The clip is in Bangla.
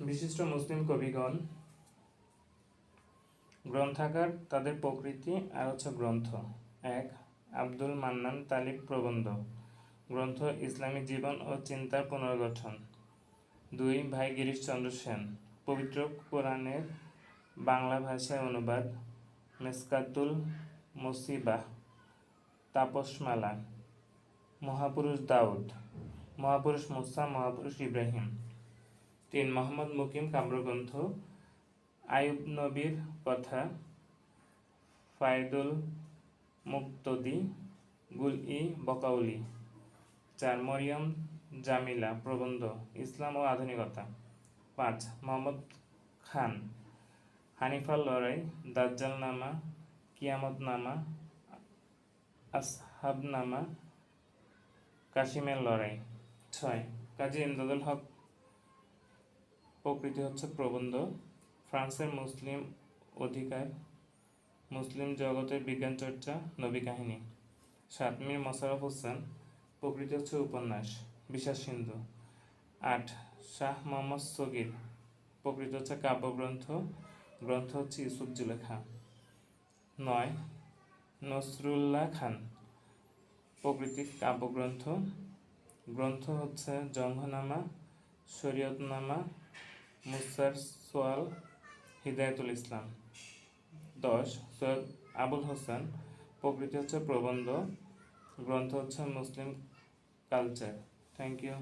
বিশিষ্ট মুসলিম কবিগণ, গ্রন্থাগার, তাদের প্রকৃতি আর হচ্ছে গ্রন্থ। এক, আব্দুল মান্নান তালিব প্রবন্ধ, গ্রন্থ ইসলামী জীবন ও চিন্তার পুনর্গঠন। দুই, ভাই গিরিশচন্দ্র সেন, পবিত্র কোরআনের বাংলা ভাষায় অনুবাদ, মেসকাতুল মুসিবাহ, তাপসমালা, মহাপুরুষ দাউদ, মহাপুরুষ মুসা, মহাপুরুষ ইব্রাহিম। তিন মোহাম্মদ মুকিম কাব্যগ্রন্থ আয়ুব নবীর কথা, ফায়দুল মুক্তদি গুল ই বকাউলি চার মরিয়ম জামিলা, প্রবন্ধ, ইসলাম ও আধুনিকতা। পাঁচ, মোহাম্মদ খান, হানিফার লড়াই দাজ্জাল নামা কিয়ামত নামা আসহাব নামা কাশিমের লড়াই। ছয়, কাজী ইমদাদুল হক প্রকৃতি হচ্ছে প্রবন্ধ। ফ্রান্সের মুসলিম অধিকার, মুসলিম জগতের বিজ্ঞান চর্চা, নবী কাহিনী। সাত মীর মোশাররফ হোসেন, প্রকৃতি হচ্ছে উপন্যাস, বিশ্বাস সিন্ধু। আট, শাহ মোহাম্মদ সগির, প্রকৃতি হচ্ছে কাব্যগ্রন্থ, গ্রন্থ হচ্ছে ইউসুফ জুলেখা। নয়, নসরুল্লাহ খান, প্রকৃতি কাব্যগ্রন্থ। গ্রন্থ হচ্ছে জঙ্গনামা, শরীয়তনামা মুসার সোয়াল হিদায়তুল ইসলাম। দশ, সৈয়দ আবুল হোসেন। প্রকৃতি হচ্ছে প্রবন্ধ, গ্রন্থ হচ্ছে মুসলিম কালচার। Thank you